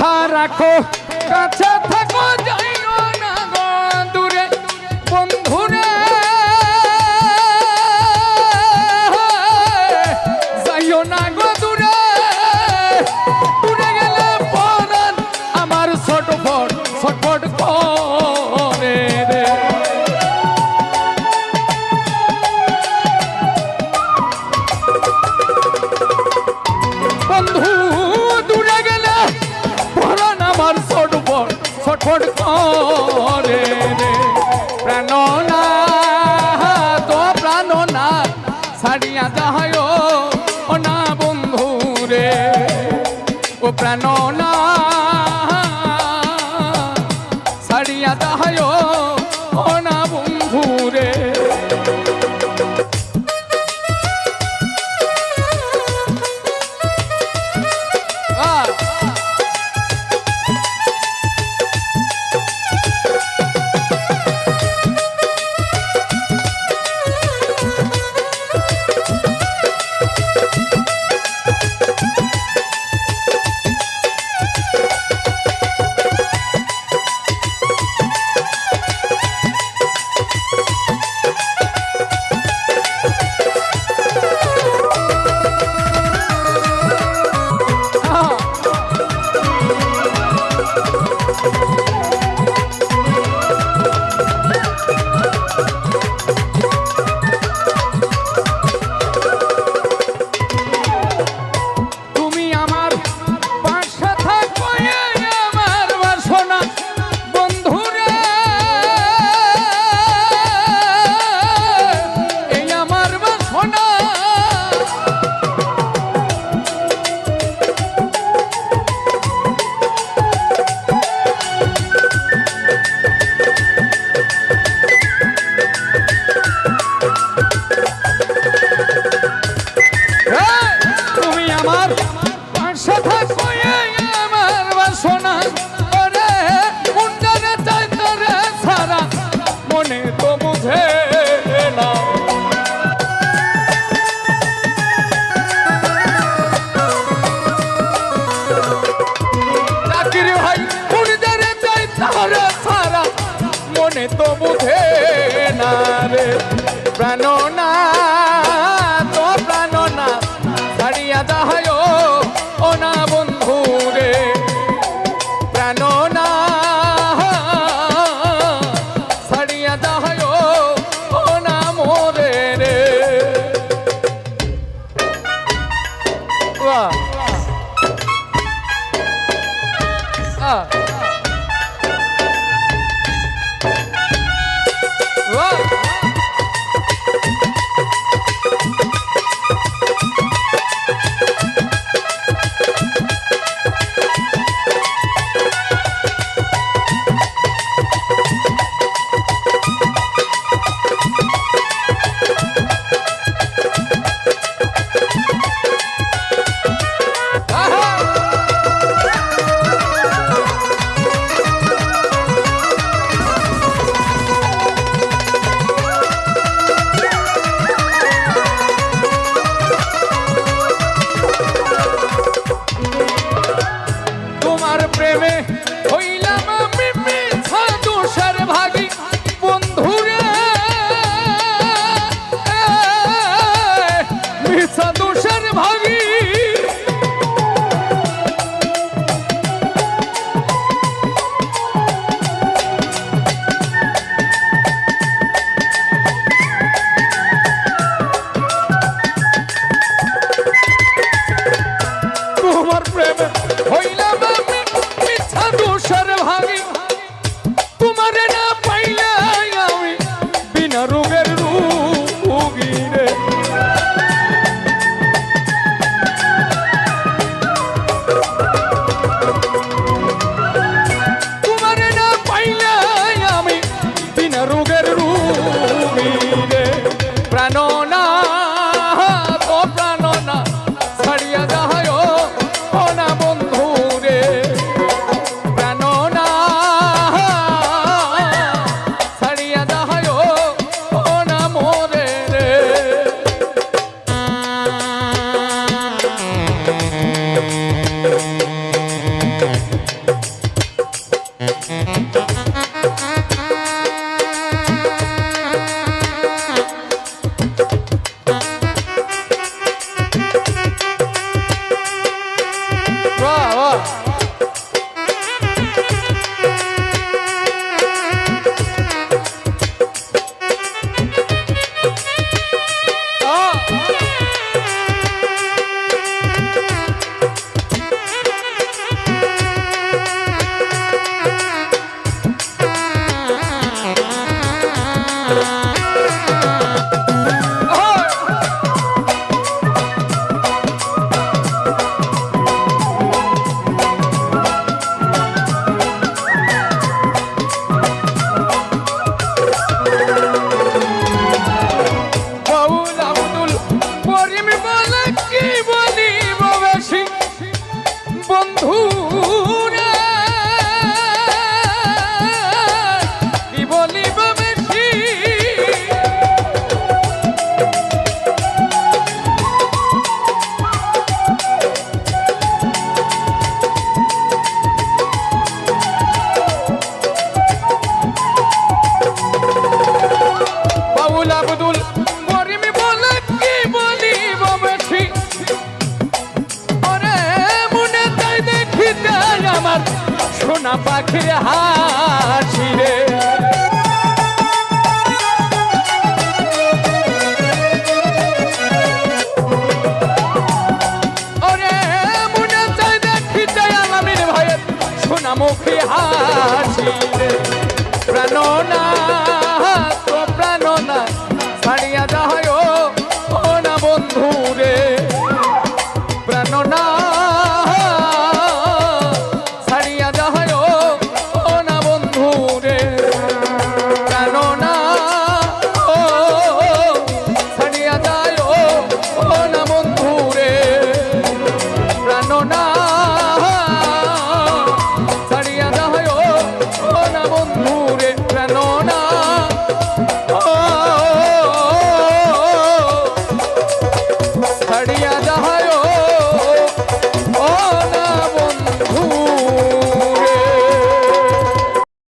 কথা রাখো। কাছে থাকো যাই ধরফট করে রে। প্রাণনা তো প্রাণনা ছাড়িয়া যাহায় ও না বন্ধু রে। ও প্রাণনা না প্রাণ না আব্দুল করিম বলে কি বলি বেশি ওরে মনে তাই দেখিতে পাখির হাস